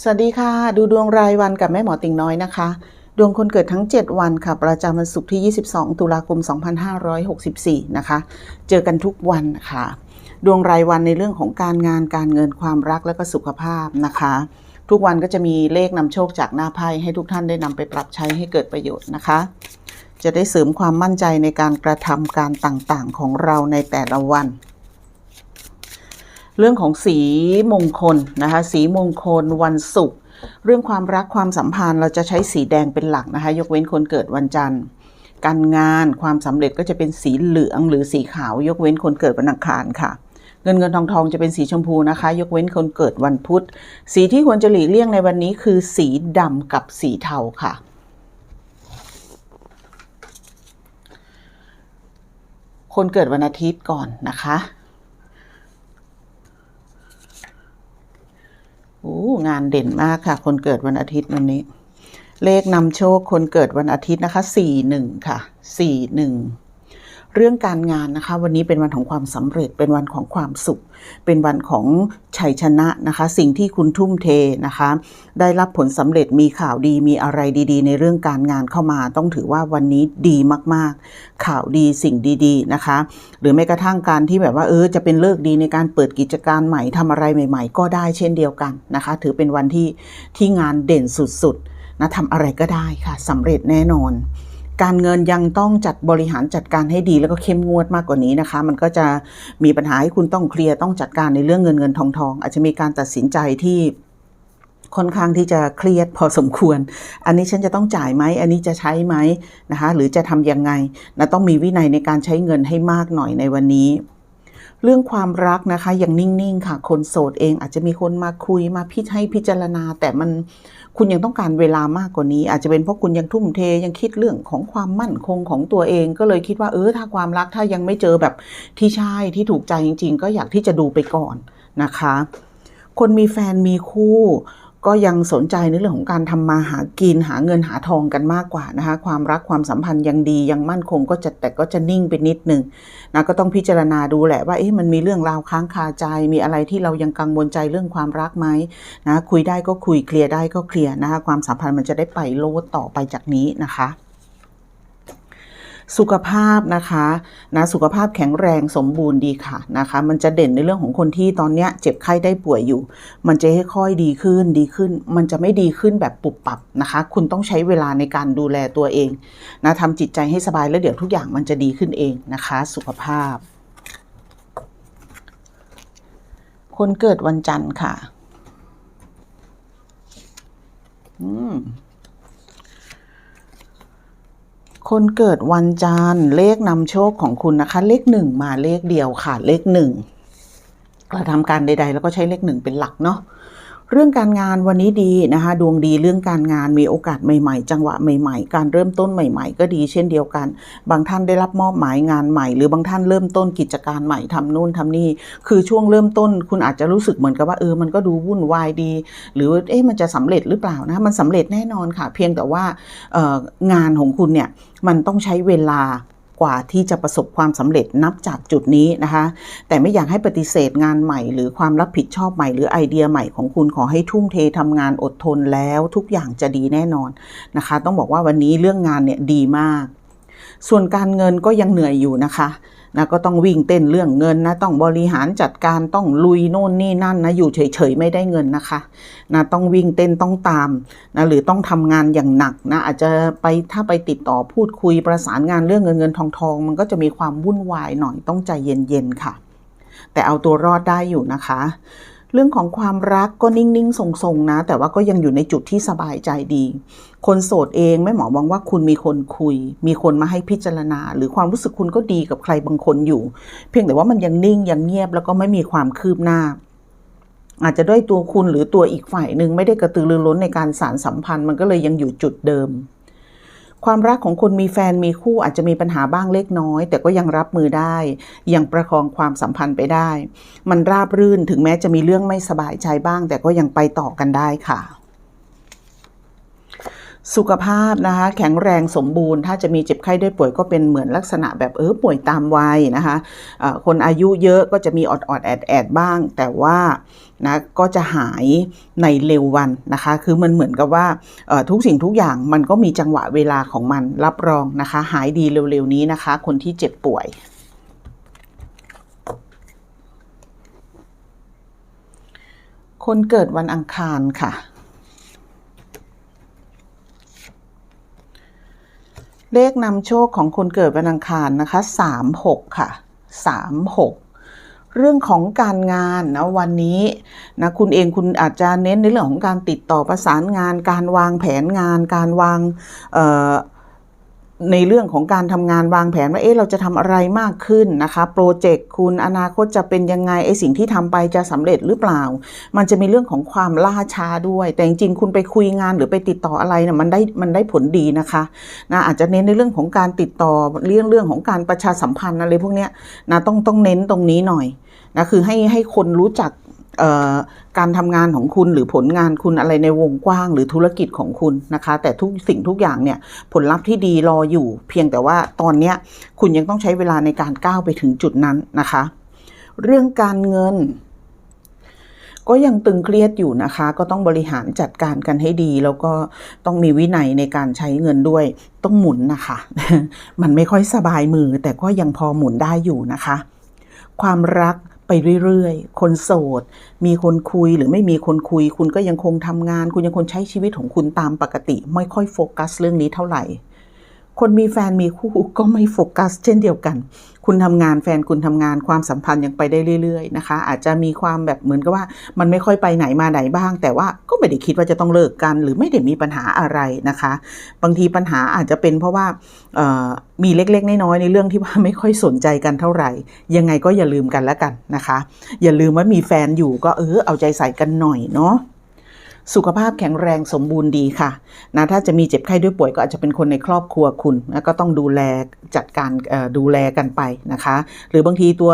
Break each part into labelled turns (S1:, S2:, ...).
S1: สวัสดีค่ะ ดูดวงรายวันกับแม่หมอติ่งน้อยนะคะ ดวงคนเกิดทั้ง 7 วันค่ะ ประจำวันศุกร์ที่ 22 ตุลาคม 2564 นะคะ เจอกันทุกวันค่ะ ดวงรายวันในเรื่องของการงานการเงินความรักและก็สุขภาพนะคะ ทุกวันก็จะมีเลขนำโชคจากหน้าไพ่ให้ทุกท่านได้นำไปปรับใช้ให้เกิดประโยชน์นะคะ จะได้เสริมความมั่นใจในการกระทำการต่างๆ ของเราในแต่ละวัน เรื่องของสีมงคลนะคะ สีมงคลวันศุกร์เรื่องความรักความสัมพันธ์เราจะใช้สีแดงเป็นหลักนะคะ ยกเว้นคนเกิดวันจันทร์ การงานความสำเร็จก็จะเป็นสีเหลืองหรือสีขาวยกเว้นคนเกิดวันอังคารค่ะ เงินเงินทองทองจะเป็นสีชมพูนะคะ ยกเว้นคนเกิดวันพุธ สีที่ควรจะหลีกเลี่ยงในวันนี้คือสีดำกับสีเทาค่ะคนเกิดวันอาทิตย์ก่อนนะคะ โอ้งานเด่นมากค่ะ คนเกิดวันอาทิตย์วันนี้ เลขนำโชคคนเกิดวันอาทิตย์นะคะสี่หนึ่งค่ะสี่หนึ่ง เรื่องการงานนะคะ วันนี้เป็นวันของความสำเร็จ เป็นวันของความสุข เป็นวันของชัยชนะนะคะ สิ่งที่คุณทุ่มเทนะคะ ได้รับผลสำเร็จมีข่าวดีมีอะไรดีๆ ในเรื่องการงานเข้ามา ต้องถือว่าวันนี้ดีมากๆ ข่าวดีสิ่งดีๆนะคะ หรือแม้กระทั่งการที่แบบว่าเออจะเป็นเลิกดีในการเปิดกิจการใหม่ทำอะไรใหม่ ๆ ก็ได้เช่นเดียวกันนะคะ ถือเป็นวันที่ที่งานเด่นสุดๆนะทำอะไรก็ได้ค่ะสำเร็จแน่นอน การเงินยังต้องจัดบริหารจัดการให้ดีแล้วก็เข้มงวดมากกว่านี้นะคะ มันก็จะมีปัญหาให้คุณต้องเคลียร์ต้องจัดการในเรื่องเงินเงินทองทองอาจจะมีการตัดสินใจที่ค่อนข้างที่จะเครียดพอสมควร อันนี้ฉันจะต้องจ่ายไหม อันนี้จะใช้ไหมนะคะ หรือจะทำยังไงนะต้องมีวินัยในการใช้เงินให้มากหน่อยในวันนี้ เรื่องความรักนะคะอย่างนิ่งๆค่ะ คนโสดเองอาจจะมีคนมาคุยมาพิจให้พิจารณา แต่มันคุณยังต้องการเวลามากกว่านี้ อาจจะเป็นเพราะคุณยังทุ่มเทยังคิดเรื่องของความมั่นคงของตัวเอง ก็เลยคิดว่าเออถ้าความรักถ้ายังไม่เจอแบบที่ใช่ที่ถูกใจจริง ๆ ก็อยากที่จะดูไปก่อนนะคะ คนมีแฟนมีคู่ ก็ยังสนใจในเรื่องของการทำมาหากินหาเงินหาทองกันมากกว่านะคะความรักความสัมพันธ์ยังดียังมั่นคงก็จะแต่ก็จะนิ่งไปนิดนึงนะก็ต้องพิจารณาดูแหละว่าเอ๊ะมันมีเรื่องราวค้างคาใจ มีอะไรที่เรายังกังวลใจเรื่องความรักไหมนะคุยได้ก็คุยเคลียร์ได้ก็เคลียร์นะคะความสัมพันธ์มันจะได้ไปโลดต่อไปจากนี้นะคะ สุขภาพนะคะนะสุขภาพแข็งแรงสมบูรณ์ดีค่ะนะคะ มันจะเด่นในเรื่องของคนที่ตอนเนี้ยเจ็บไข้ได้ป่วยอยู่ มันจะค่อยๆดีขึ้นดีขึ้น มันจะไม่ดีขึ้นแบบปุบปับนะคะ คุณต้องใช้เวลาในการดูแลตัวเองนะทำจิตใจให้สบายแล้วเดี๋ยวทุกอย่างมันจะดีขึ้นเองนะคะ สุขภาพ คนเกิดวันจันทร์ค่ะ อืม คนเกิดวันจันทร์เลขนำโชคของคุณนะคะ เลขหนึ่งมาเลขเดียวค่ะ เลขหนึ่งกระทำการใด ๆ แล้วก็ใช้เลขหนึ่งเป็นหลักเนาะ เรื่องการงานวันนี้ดีนะคะ ดวงดีเรื่องการงานมีโอกาสใหม่ๆ จังหวะใหม่ๆ การเริ่มต้นใหม่ ๆ ก็ดีเช่นเดียวกัน บางท่านได้รับมอบหมายงานใหม่ หรือบางท่านเริ่มต้นกิจการใหม่ทำนู่นทำนี่ คือช่วงเริ่มต้นคุณอาจจะรู้สึกเหมือนกับว่าเออมันก็ดูวุ่นวายดี หรือเอ๊ะมันจะสำเร็จหรือเปล่านะมันสำเร็จแน่นอนค่ะ เพียงแต่ว่างานของคุณเนี่ยมันต้องใช้เวลา กว่าที่จะประสบความสำเร็จนับจากจุดนี้นะคะ แต่ไม่อยากให้ปฏิเสธงานใหม่ หรือความรับผิดชอบใหม่หรือไอเดียใหม่ของคุณขอให้ทุ่มเททำงานอดทนแล้วทุกอย่างจะดีแน่นอนนะคะ ต้องบอกว่าวันนี้เรื่องงานเนี่ยดีมาก ส่วนการเงินก็ยังเหนื่อยอยู่นะคะ นะก็ต้องวิ่งเต้นเรื่องเงินนะต้องบริหารจัดการต้องลุยโน่นนี่นั่นนะอยู่เฉยๆไม่ได้เงินนะคะนะต้องวิ่งเต้นต้องตามนะหรือต้องทำงานอย่างหนักนะอาจจะไปถ้าไปติดต่อพูดคุยประสานงานเรื่องเงินเงินทองทองมันก็จะมีความวุ่นวายหน่อยต้องใจเย็นๆค่ะ แต่เอาตัวรอดได้อยู่นะคะเรื่องของความรักก็นิ่งๆทรงๆนะ แต่ว่าก็ยังอยู่ในจุดที่สบายใจดี คนโสดเองแม่หมอมองว่าคุณมีคนคุย มีคนมาให้พิจารณา หรือความรู้สึกคุณก็ดีกับใครบางคนอยู่ เพียงแต่ว่ามันยังนิ่งยังเงียบแล้วก็ไม่มีความคืบหน้า อาจจะด้วยตัวคุณหรือตัวอีกฝ่ายหนึ่งไม่ได้กระตือรือร้นในการสารสัมพันธ์ มันก็เลยยังอยู่จุดเดิม ความรักของคนมีแฟนมีคู่อาจจะมีปัญหาบ้างเล็กน้อย แต่ก็ยังรับมือได้ ยังประคองความสัมพันธ์ไปได้ มันราบรื่นถึงแม้จะมีเรื่องไม่สบายใจบ้าง แต่ก็ยังไปต่อกันได้ค่ะ สุขภาพนะคะ แข็งแรงสมบูรณ์ ถ้าจะมีเจ็บไข้ได้ป่วยก็เป็นเหมือนลักษณะแบบเออป่วยตามวัยนะคะเอ่อคนอายุเยอะก็จะมีออดแอดแอดบ้าง แต่ว่านะก็จะหายในเร็ววันนะคะ คือมันเหมือนกับว่าทุกสิ่งทุกอย่างมันก็มีจังหวะเวลาของมันรับรองนะคะ หายดีเร็วๆนี้นะคะ คนที่เจ็บป่วยคนเกิดวันอังคารค่ะ เลขนำโชคของคนเกิดวันอังคารนะคะสามหกค่ะสามหกเรื่องของการงานนะวันนี้นะคุณเองคุณอาจจะเน้นในเรื่องของการติดต่อประสานงาน การวางแผนงาน การวางเอ่อ ในเรื่องของการทำงานวางแผนว่าเอ๊ะเราจะทำอะไรมากขึ้นนะคะโปรเจกต์คุณอนาคตจะเป็นยังไงไอ้สิ่งที่ทำไปจะสำเร็จหรือเปล่า มันจะมีเรื่องของความล่าช้าด้วย แต่จริงๆคุณไปคุยงานหรือไปติดต่ออะไรเนี่ยมันได้มันได้ผลดีนะคะนะอาจจะเน้นในเรื่องของการติดต่อเรื่องเรื่องของการประชาสัมพันธ์อะไรพวกเนี้ยนะต้องต้องเน้นตรงนี้หน่อยนะคือให้ให้คนรู้จัก การทำงานของคุณหรือผลงานคุณอะไรในวงกว้างหรือธุรกิจของคุณนะคะ แต่ทุกสิ่งทุกอย่างเนี่ยผลลัพธ์ที่ดีรออยู่ เพียงแต่ว่าตอนเนี้ยคุณยังต้องใช้เวลาในการก้าวไปถึงจุดนั้นนะคะ เรื่องการเงิน ก็ยังตึงเครียดอยู่นะคะ ก็ต้องบริหารจัดการกันให้ดี แล้วก็ต้องมีวินัยในการใช้เงินด้วย ต้องหมุนนะคะ มันไม่ค่อยสบายมือ แต่ก็ยังพอหมุนได้อยู่นะคะความรัก ไปเรื่อยๆ คนโสด มีคนคุยหรือไม่มีคนคุย คุณก็ยังคงทำงาน คุณยังคงใช้ชีวิตของคุณตามปกติ ไม่ค่อยโฟกัสเรื่องนี้เท่าไหร่ คนมีแฟนมีคู่ก็ไม่โฟกัส เช่นเดียวกัน คุณทำงานแฟนคุณทำงานความสัมพันธ์ยังไปได้เรื่อยๆนะคะ อาจจะมีความแบบเหมือนกับว่ามันไม่ค่อยไปไหนมาไหนบ้าง แต่ว่าก็ไม่ได้คิดว่าจะต้องเลิกกัน หรือไม่ได้มีปัญหาอะไรนะคะ บางทีปัญหาอาจจะเป็นเพราะว่ามีเล็ก ๆ น้อยๆในเรื่องที่ว่าไม่ค่อยสนใจกันเท่าไหร่ ยังไงก็อย่าลืมกันแล้วกันนะคะ อย่าลืมว่ามีแฟนอยู่ก็เออเอาใจใส่กันหน่อยเนาะ สุขภาพแข็งแรงสมบูรณ์ดีค่ะนะถ้าจะมีเจ็บไข้ด้วยป่วยก็อาจจะเป็นคนในครอบครัวคุณนะก็ต้องดูแลจัดการดูแลกันไปนะคะ หรือบางทีตัว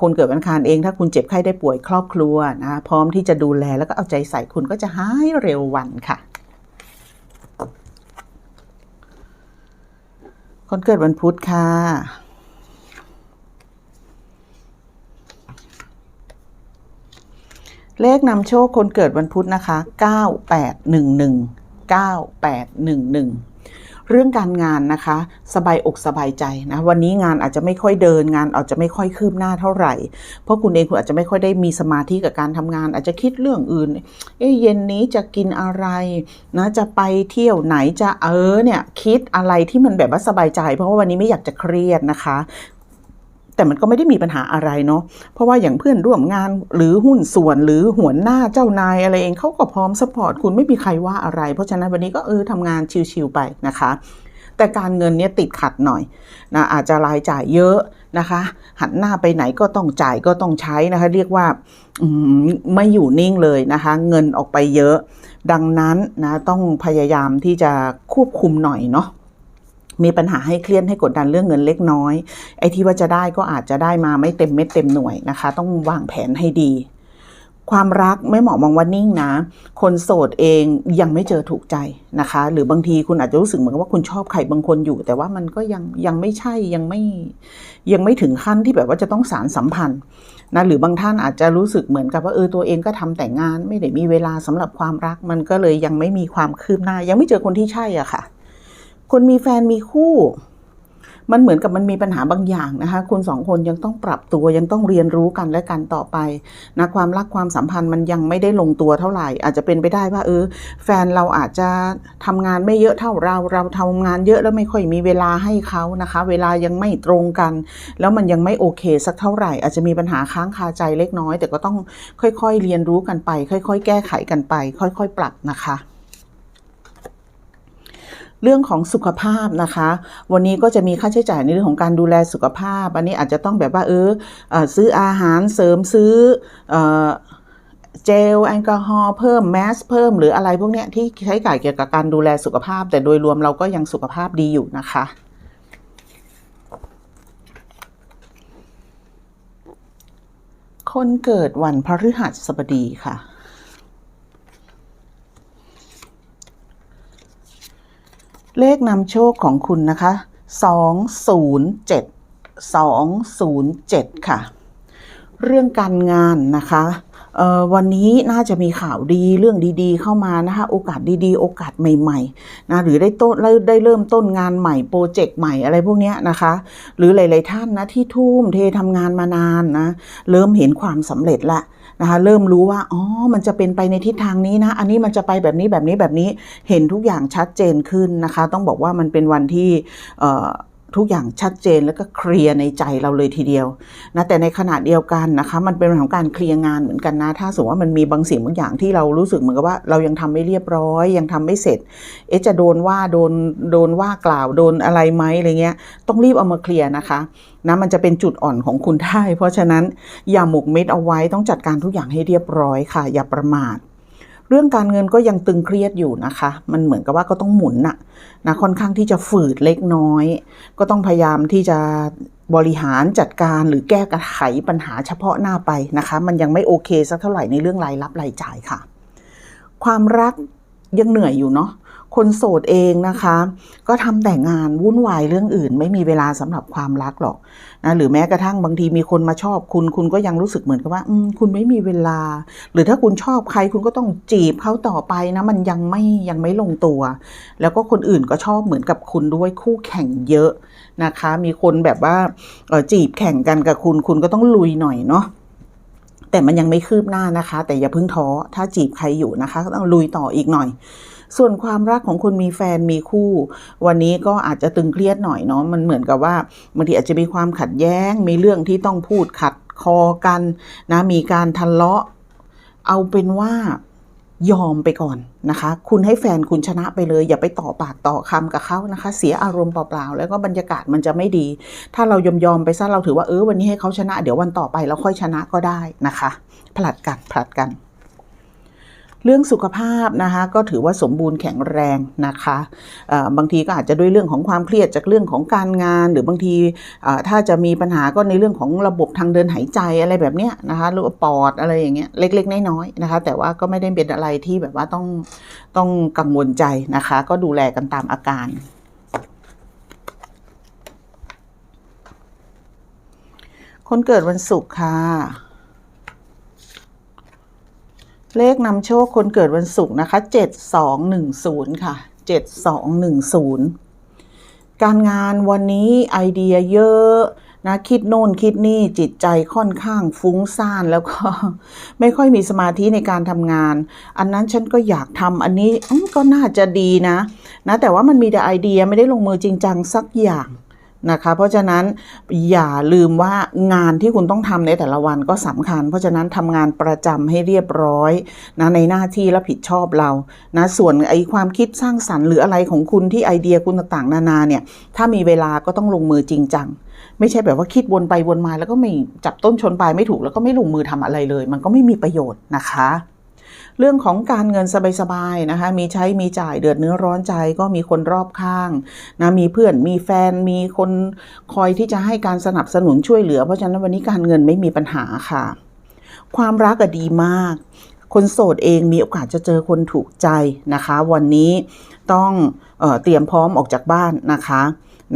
S1: คนเกิดวันคารเองถ้าคุณเจ็บไข้ได้ป่วยครอบครัวนะพร้อมที่จะดูแลแล้วก็เอาใจใส่คุณก็จะหายเร็ววันค่ะคนเกิดวันพุธค่ะ เลขนำโชคคนเกิดวันพุธนะคะ 9811 9811 เรื่องการงานนะคะ สบายอกสบายใจนะวันนี้งานอาจจะไม่ค่อยเดินงานอาจจะไม่ค่อยคืบหน้าเท่าไหร่ เพราะคุณเองคุณอาจจะไม่ค่อยได้มีสมาธิกับการทำงาน อาจจะคิดเรื่องอื่น เอ๊ะเย็นนี้จะกินอะไรนะจะไปเที่ยวไหนจะเออเนี่ยคิดอะไรที่มันแบบว่าสบายใจ เพราะว่าวันนี้ไม่อยากจะเครียดนะคะ แต่มันก็ไม่ได้มีปัญหาอะไรเนาะเพราะว่าอย่างเพื่อนร่วมงานหรือหุ้นส่วนหรือหัวหน้าเจ้านายอะไรเองเขาก็พร้อมสปอร์ตคุณไม่มีใครว่าอะไร เพราะฉะนั้นวันนี้ก็เออทำงานชิวๆไปนะคะ แต่การเงินเนี่ยติดขัดหน่อยนะอาจจะรายจ่ายเยอะนะคะ หันหน้าไปไหนก็ต้องจ่ายก็ต้องใช้นะคะ เรียกว่าไม่อยู่นิ่งเลยนะคะ เงินออกไปเยอะ ดังนั้นนะต้องพยายามที่จะควบคุมหน่อยเนาะ มีปัญหาให้เครียดให้กดดันเรื่องเงินเล็กน้อย ไอ้ที่ว่าจะได้ก็อาจจะได้มาไม่เต็มเม็ดเต็มหน่วยนะคะ ต้องวางแผนให้ดี ความรักไม่เหมาะมองว่านิ่งนะ คนโสดเองยังไม่เจอถูกใจนะคะ หรือบางทีคุณอาจจะรู้สึกเหมือนว่าคุณชอบใครบางคนอยู่ แต่ว่ามันก็ยังยังไม่ใช่ยังไม่ยังไม่ถึงขั้นที่แบบว่าจะต้องสารสัมพันธ์นะหรือบางท่านอาจจะรู้สึกเหมือนกับว่าเออตัวเองก็ทำแต่งาน ไม่ได้มีเวลาสำหรับความรัก มันก็เลยยังไม่มีความคืบหน้า ยังไม่เจอคนที่ใช่อะค่ะ คนมีแฟนมีคู่ มันเหมือนกับมันมีปัญหาบางอย่างนะคะคุณสองคนยังต้องปรับตัวยังต้องเรียนรู้กันและกันต่อไปนะความรักความสัมพันธ์มันยังไม่ได้ลงตัวเท่าไหร่ อาจจะเป็นไปได้ว่าเออ แฟนเราอาจจะทำงานไม่เยอะเท่าเรา เราทำงานเยอะแล้วไม่ค่อยมีเวลาให้เขานะคะ เวลายังไม่ตรงกัน แล้วมันยังไม่โอเคสักเท่าไหร่ อาจจะมีปัญหาค้างคาใจเล็กน้อย แต่ก็ต้องค่อยๆเรียนรู้กันไป ค่อย ๆ แก้ไขกันไป ค่อย ๆ ปรับนะคะ เรื่องของสุขภาพนะคะ วันนี้ก็จะมีค่าใช้จ่ายในเรื่องของการดูแลสุขภาพ อันนี้อาจจะต้องแบบว่าเออซื้ออาหารเสริมซื้อเอ่อเจลแอลกอฮอล์เพิ่มแมสเพิ่ม หรืออะไรพวกเนี้ยที่ใช้จ่ายเกี่ยวกับการดูแลสุขภาพ แต่โดยรวมเราก็ยังสุขภาพดีอยู่นะคะคนเกิดวันพฤหัสบดีค่ะ เลขนำโชคของคุณนะคะสองศูนย์เจ็ดสองศูนย์เจ็ดค่ะ เรื่องการงานนะคะวันนี้น่าจะมีข่าวดีเรื่องดีๆ เข้ามานะคะโอกาสดีๆ โอกาสใหม่ๆนะหรือได้ต้นได้เริ่มต้นงานใหม่โปรเจกต์ใหม่อะไรพวกนี้นะคะ หรือหลาย ๆ ท่านนะที่ทุ่มเททำงานมานานนะเริ่มเห็นความสำเร็จละ นะคะเริ่มรู้ว่าอ๋อมันจะเป็นไปในทิศทางนี้นะ อันนี้มันจะไปแบบนี้แบบนี้แบบนี้เห็นทุกอย่างชัดเจนขึ้นนะคะ ต้องบอกว่ามันเป็นวันที่ ทุกอย่างชัดเจนแล้วก็เคลียร์ในใจเราเลยทีเดียวนะแต่ในขณะเดียวกันนะคะมันเป็นเรื่องของการเคลียร์งานเหมือนกันนะถ้าสมมติว่ามันมีบางสิ่งบางอย่างที่เรารู้สึกเหมือนกับว่าเรายังทำไม่เรียบร้อย ยังทำไม่เสร็จ เอ๊ะจะโดนว่าโดนโดนว่ากล่าวโดนอะไรไหมอะไรเงี้ยต้องรีบเอามาเคลียร์นะคะนะมันจะเป็นจุดอ่อนของคุณได้เพราะฉะนั้นอย่าหมกเม็ดเอาไว้ต้องจัดการทุกอย่างให้เรียบร้อยค่ะ อย่าประมาท เรื่องการเงินก็ยังตึงเครียดอยู่นะคะ มันเหมือนกับว่าก็ต้องหมุนน่ะนะค่อนข้างที่จะฝืดเล็กน้อย ก็ต้องพยายามที่จะบริหารจัดการหรือแก้ไขปัญหาเฉพาะหน้าไปนะคะ มันยังไม่โอเคสักเท่าไหร่ในเรื่องรายรับรายจ่ายค่ะ ความรักยังเหนื่อยอยู่เนาะ คนโสดเองนะคะ ก็ทำแต่งานวุ่นวายเรื่องอื่น ไม่มีเวลาสำหรับความรักหรอกนะหรือแม้กระทั่งบางทีมีคนมาชอบคุณ คุณก็ยังรู้สึกเหมือนกับว่า อืมคุณไม่มีเวลา หรือถ้าคุณชอบใครคุณก็ต้องจีบเขาต่อไปนะ มันยังไม่ยังไม่ลงตัว แล้วก็คนอื่นก็ชอบเหมือนกับคุณด้วยคู่แข่งเยอะนะคะ มีคนแบบว่าจีบแข่งกันกับคุณ คุณก็ต้องลุยหน่อยเนาะแต่มันยังไม่คืบหน้านะคะ แต่อย่าเพิ่งท้อถ้าจีบใครอยู่นะคะก็ต้องลุยต่ออีกหน่อย ส่วนความรักของคุณมีแฟนมีคู่ วันนี้ก็อาจจะตึงเครียดหน่อยเนาะมันเหมือนกับว่าบางทีอาจจะมีความขัดแย้ง มีเรื่องที่ต้องพูดขัดคอกันนะมีการทะเลาะ เอาเป็นว่ายอมไปก่อนนะคะ คุณให้แฟนคุณชนะไปเลย อย่าไปต่อปากต่อคำกับเขานะคะ เสียอารมณ์เปล่าๆ แล้วก็บรรยากาศมันจะไม่ดี ถ้าเรายอมยอมไปซะเราถือว่าเออวันนี้ให้เขาชนะ เดี๋ยววันต่อไปเราค่อยชนะก็ได้นะคะผลัดกันผลัดกัน เรื่องสุขภาพนะคะก็ถือว่าสมบูรณ์แข็งแรงนะคะบางทีก็อาจจะด้วยเรื่องของความเครียดจากเรื่องของการงาน หรือบางทีถ้าจะมีปัญหาก็ในเรื่องของระบบทางเดินหายใจอะไรแบบเนี้ยนะคะหรือปอดอะไรอย่างเงี้ยเล็กๆน้อยๆนะคะ แต่ว่าก็ไม่ได้เป็นอะไรที่แบบว่าต้องต้องกังวลใจนะคะ ก็ดูแลกันตามอาการคนเกิดวันศุกร์ค่ะ เลขนำโชคคนเกิดวันศุกร์นะคะ 7210 ค่ะ 7210 การงานวันนี้ไอเดียเยอะนะคิดโน่นคิดนี่จิตใจค่อนข้างฟุ้งซ่านแล้วก็ไม่ค่อยมีสมาธิในการทำงาน อันนั้นฉันก็อยากทำอันนี้ก็น่าจะดีนะนะ แต่ว่ามันมีแต่ไอเดียไม่ได้ลงมือจริงจังสักอย่าง นะคะ เพราะฉะนั้นอย่าลืมว่างานที่คุณต้องทำในแต่ละวันก็สำคัญ เพราะฉะนั้นทำงานประจำให้เรียบร้อยนะในหน้าที่รับผิดชอบเรานะส่วนไอความคิดสร้างสรรค์หรืออะไรของคุณที่ไอเดียคุณต่างๆ นานาเนี่ยถ้ามีเวลาก็ต้องลงมือจริงจังไม่ใช่แบบว่าคิดวนไปวนมาแล้วก็ไม่จับต้นชนปลายไม่ถูกแล้วก็ไม่ลงมือทำอะไรเลย มันก็ไม่มีประโยชน์นะคะ เรื่องของการเงินสบายๆนะคะมีใช้มีจ่ายเดือดเนื้อร้อนใจก็มีคนรอบข้างนะมีเพื่อนมีแฟนมีคนคอยที่จะให้การสนับสนุนช่วยเหลือ เพราะฉะนั้นวันนี้การเงินไม่มีปัญหาค่ะ ความรักก็ดีมาก คนโสดเองมีโอกาสจะเจอคนถูกใจนะคะ วันนี้ต้องเออเตรียมพร้อมออกจากบ้านนะคะ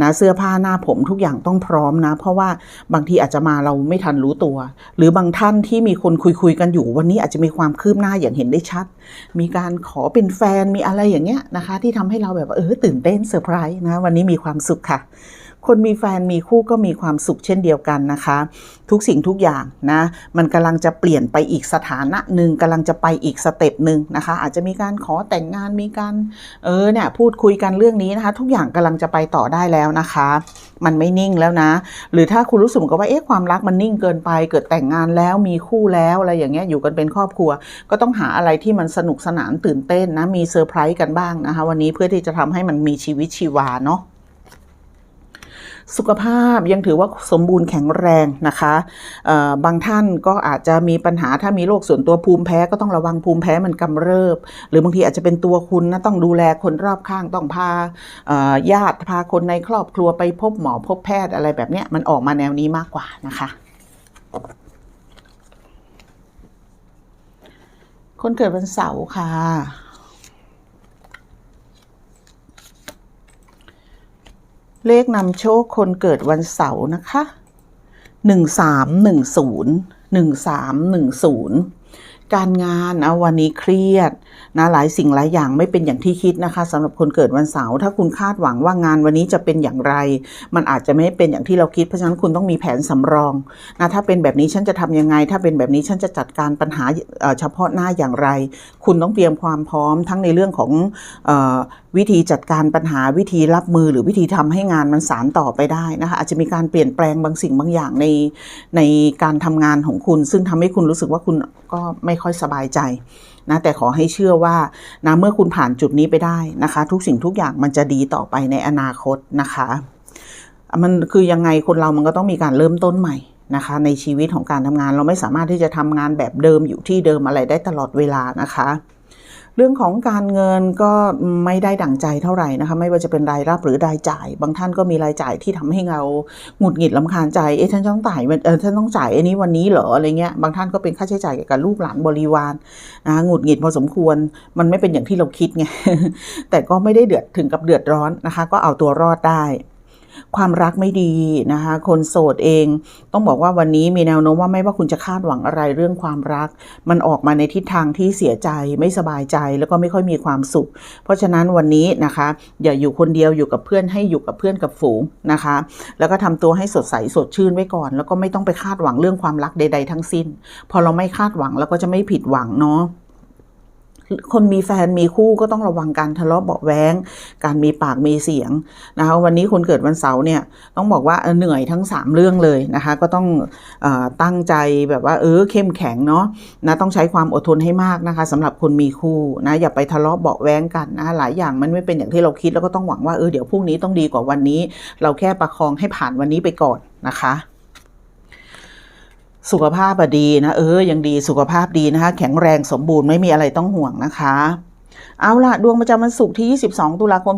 S1: นะเสื้อผ้าหน้าผมทุกอย่างต้องพร้อมนะ เพราะว่าบางทีอาจจะมาเราไม่ทันรู้ตัว หรือบางท่านที่มีคนคุยคุยกันอยู่ วันนี้อาจจะมีความคืบหน้าอย่างเห็นได้ชัด มีการขอเป็นแฟนมีอะไรอย่างเงี้ยนะคะ ที่ทำให้เราแบบเออตื่นเต้นเซอร์ไพรส์นะวันนี้มีความสุขค่ะ คนมีแฟนมีคู่ก็มีความสุขเช่นเดียวกันนะคะ ทุกสิ่งทุกอย่างนะมันกำลังจะเปลี่ยนไปอีกสถานะหนึ่งกำลังจะไปอีกสเต็ปหนึ่งนะคะ อาจจะมีการขอแต่งงานมีการเออเนี่ยพูดคุยกันเรื่องนี้นะคะ ทุกอย่างกำลังจะไปต่อได้แล้วนะคะ มันไม่นิ่งแล้วนะ หรือถ้าคุณรู้สึกกับว่าเอ๊ะความรักมันนิ่งเกินไป เกิดแต่งงานแล้วมีคู่แล้วอะไรอย่างเงี้ยอยู่กันเป็นครอบครัว ก็ต้องหาอะไรที่มันสนุกสนานตื่นเต้นนะมีเซอร์ไพรส์กันบ้างนะคะ วันนี้เพื่อที่จะทำให้มันมีชีวิตชีวาเนาะ สุขภาพยังถือว่าสมบูรณ์แข็งแรงนะคะบางท่านก็อาจจะมีปัญหาถ้ามีโรคส่วนตัวภูมิแพ้ก็ต้องระวังภูมิแพ้มันกำเริบ หรือบางทีอาจจะเป็นตัวคุณนะต้องดูแลคนรอบข้างต้องพาญาติพาคนในครอบครัวไปพบหมอพบแพทย์อะไรแบบเนี้ยมันออกมาแนวนี้มากกว่านะคะคนเกิดวันเสาร์ค่ะ เลขนำโชคคนเกิดวันเสาร์นะคะหนึ่งสามหนึ่งศูนย์หนึ่งสามหนึ่งศูนย์การงานเอาวันนี้เครียดนะหลายสิ่งหลายอย่างไม่เป็นอย่างที่คิดนะคะสำหรับคนเกิดวันเสาร์ถ้าคุณคาดหวังว่างานวันนี้จะเป็นอย่างไร มันอาจจะไม่เป็นอย่างที่เราคิดเพราะฉะนั้นคุณต้องมีแผนสำรองนะถ้าเป็นแบบนี้ฉันจะทำยังไง ถ้าเป็นแบบนี้ฉันจะจัดการปัญหาเฉพาะหน้าอย่างไร คุณต้องเตรียมความพร้อมทั้งในเรื่องของอ วิธีจัดการปัญหาวิธีรับมือหรือวิธีทำให้งานมันสารต่อไปได้นะคะอาจจะมีการเปลี่ยนแปลงบางสิ่งบางอย่างในในการทำงานของคุณ ซึ่งทำให้คุณรู้สึกว่าคุณก็ไม่ค่อยสบายใจนะแต่ขอให้เชื่อว่านะเมื่อคุณผ่านจุดนี้ไปได้นะคะ ทุกสิ่งทุกอย่างมันจะดีต่อไปในอนาคตนะคะมันคือยังไงคนเรามันก็ต้องมีการเริ่มต้นใหม่นะคะในชีวิตของการทำงานเราไม่สามารถที่จะทำงานแบบเดิมอยู่ที่เดิมอะไรได้ตลอดเวลานะคะ เรื่องของการเงินก็ไม่ได้ดั่งใจเท่าไหร่นะคะ ไม่ว่าจะเป็นรายรับหรือรายจ่าย บางท่านก็มีรายจ่ายที่ทำให้เราหงุดหงิดลำคาญใจเอ๊ะฉันต้องจ่ายเออฉันต้องจ่ายอันนี้วันนี้เหรออะไรเงี้ยบางท่านก็เป็นค่าใช้จ่ายเกี่ยวกับลูกหลานบริวารนะหงุดหงิดพอสมควร มันไม่เป็นอย่างที่เราคิดไงแต่ก็ไม่ได้เดือดถึงกับเดือดร้อนนะคะ ก็เอาตัวรอดได้ ความรักไม่ดีนะคะ คนโสดเอง ต้องบอกว่าวันนี้มีแนวโน้มว่าไม่ว่าคุณจะคาดหวังอะไรเรื่องความรัก มันออกมาในทิศทางที่เสียใจไม่สบายใจแล้วก็ไม่ค่อยมีความสุข เพราะฉะนั้นวันนี้นะคะ อย่าอยู่คนเดียวอยู่กับเพื่อนให้อยู่กับเพื่อนกับฝูงนะคะ แล้วก็ทำตัวให้สดใสสดชื่นไว้ก่อน แล้วก็ไม่ต้องไปคาดหวังเรื่องความรักใด ๆ ทั้งสิ้น พอเราไม่คาดหวังเราก็จะไม่ผิดหวังเนาะ คนมีแฟนมีคู่ก็ต้องระวังการทะเลาะเบาแวงการมีปากมีเสียงนะคะวันนี้คนเกิดวันเสาร์เนี่ยต้องบอกว่าเออเหนื่อยทั้ง 3 เรื่องเลยนะคะ ก็ต้องอตั้งใจแบบว่าเออเข้มแข็งเนาะนะต้องใช้ความอดทนให้มากนะคะสำหรับคนมีคู่นะอย่าไปทะเลาะเบาแวงกันนะหลายอย่างมันไม่เป็นอย่างที่เราคิดแล้วก็ต้องหวังว่าเออเดี๋ยวพรุ่งนี้ต้องดีกว่าวันนี้ เราแค่ประคองให้ผ่านวันนี้ไปก่อนนะคะ สุขภาพดีนะเออยังดีสุขภาพดีนะคะ แข็งแรงสมบูรณ์ไม่มีอะไรต้องห่วงนะคะ เอาละดวงประจำวันศุกร์ที่ 22 ตุลาคม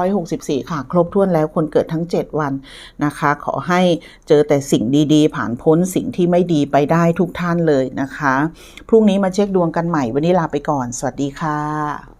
S1: 2564 ค่ะ ครบถ้วนแล้วคนเกิดทั้ง 7 วันนะคะ ขอให้เจอแต่สิ่งดีๆ ผ่านพ้นสิ่งที่ไม่ดีไปได้ทุกท่านเลยนะคะ พรุ่งนี้มาเช็คดวงกันใหม่วันนี้ลาไปก่อน สวัสดีค่ะ